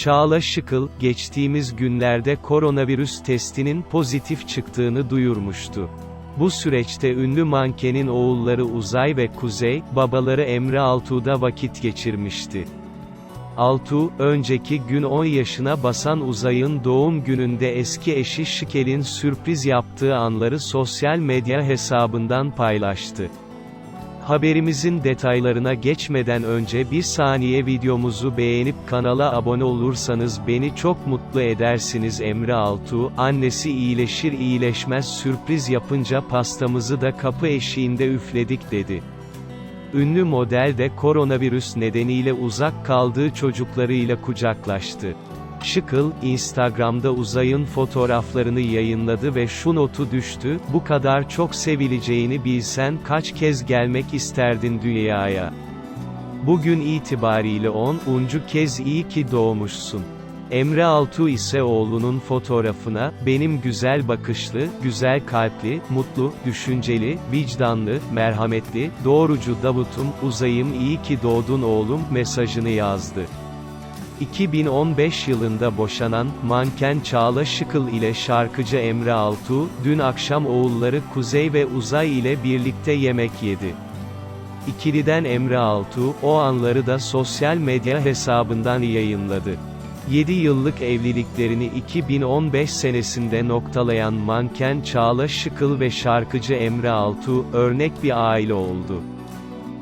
Çağla Şıkıl, geçtiğimiz günlerde koronavirüs testinin pozitif çıktığını duyurmuştu. Bu süreçte ünlü mankenin oğulları Uzay ve Kuzey, babaları Emre Altuğ'da vakit geçirmişti. Altuğ, önceki gün 10 yaşına basan Uzay'ın doğum gününde eski eşi Şikel'in sürpriz yaptığı anları sosyal medya hesabından paylaştı. Haberimizin detaylarına geçmeden önce bir saniye videomuzu beğenip kanala abone olursanız beni çok mutlu edersiniz Emre Altuğ, annesi iyileşir iyileşmez sürpriz yapınca pastamızı da kapı eşiğinde üfledik dedi. Ünlü model de koronavirüs nedeniyle uzak kaldığı çocuklarıyla kucaklaştı. Şıkıl, Instagram'da uzayın fotoğraflarını yayınladı ve şu notu düştü, bu kadar çok sevileceğini bilsen kaç kez gelmek isterdin dünyaya. Bugün itibariyle 10. kez iyi ki doğmuşsun. Emre Altuğ ise oğlunun fotoğrafına, benim güzel bakışlı, güzel kalpli, mutlu, düşünceli, vicdanlı, merhametli, doğrucu Davut'um, uzayım iyi ki doğdun oğlum, mesajını yazdı. 2015 yılında boşanan, manken Çağla Şıkıl ile şarkıcı Emre Altuğ, dün akşam oğulları Kuzey ve Uzay ile birlikte yemek yedi. İkiliden Emre Altuğ, o anları da sosyal medya hesabından yayınladı. 7 yıllık evliliklerini 2015 senesinde noktalayan manken Çağla Şıkıl ve şarkıcı Emre Altuğ, örnek bir aile oldu.